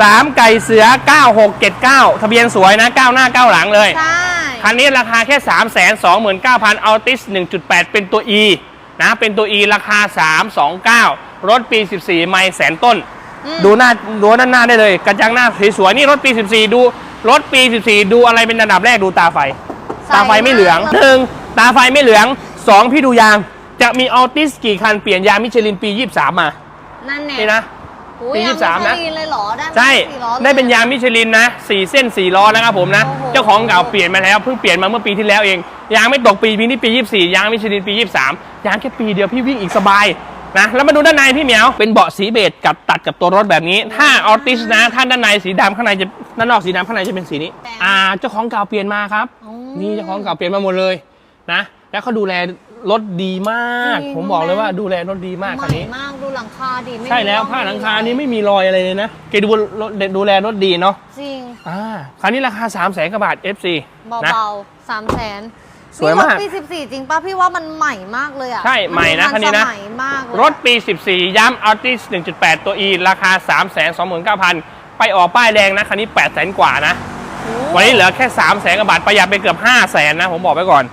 สามไก่เสือ 9679 ทะเบียนสวยนะ9หน้า9หลังเลย ใช่ คันนี้ราคาแค่ 3 2 9 0 0 0อัลติส1.8 เป็นตัว E นะ เป็นตัว E ราคา 329 รถปี 14 ไม่แสนต้นดูหน้าดูด้านหน้าได้เลย กระจังหน้าสวยๆนี่รถปี 14 ดู รถปี 14 ดูอะไรเป็นอันดับแรกดูตาไฟ ตาไฟไม่เหลืองหนึ่งตาไฟไม่เหลืองสองพี่ดูยาง จะมีออติสกี่คันเปลี่ยนยางมิชลินปี 23 มา นั่นแน่นี่นะ อุ๊ปียยี่สิบสามนะยังไเลยเหรอได้ไหมใช่สี่ล้อล ได้เป็นยางมิชลินนะสี่เส้นสี่ล้อนะครับผมนะ โอ้โห เจ้าของเก่าเปลี่ยนมาแล้วเพิ่งเปลี่ยนมาเมื่อปีที่แล้วเอง ยางไม่ตกปีปีนี้ปี 24 ยางมิชลินปี 23 ยางแค่ปีเดียวพี่วิ่งอีกสบายนะ แล้วมาดูด้านในพี่เหมียว เป็นเบาะสีเบจกับตัดกับตัวรถแบบนี้ ถ้าออติสนะ ถ้าด้านในสีดำข้างในจะด้านนอกสีดำข้างในจะเป็นสีนี้ อ่า เจ้าของเก่าเปลี่ยนมาครับ อ๋อ นี่เจ้าของเก่าเปลี่ยนมาหมดเลยนะ แล้วเขาดูแล รถดีมาก จริงผมบอกเลยว่าดูแลรถดีมากใหคันม่นี้ มากดูหลังคาดิไม่ใช่แล้วมีร่องผ้าหลังคานี้ไม่มีรอยอะไรเลยนะแกดูรถดูแลรถดีเนาะจริงอ่าคราวนี้ราคา3 0 0แสนกว่าบาท FC นะ เบาๆสามแสนสวยมากรถปีสิบสี่จริงป่ะพี่ว่ามันใหม่มากเลยอะใช่ใหม่นะมัคันนี้นะสมัยมากเลยรถปี 14 ย้ำ Altis 1.8 ตัว E ราคา 3 2 9 0 0 0 ไปออกป้ายแดงนะ คันนี้8 0 0 0 0 0 กว่านะ โอ้ วันนี้เหลือแค่ 3 0 0แสนกว่าบาทประหยัดไปเกือบ 5 0 0แสนนะ ผมบอกไปก่อน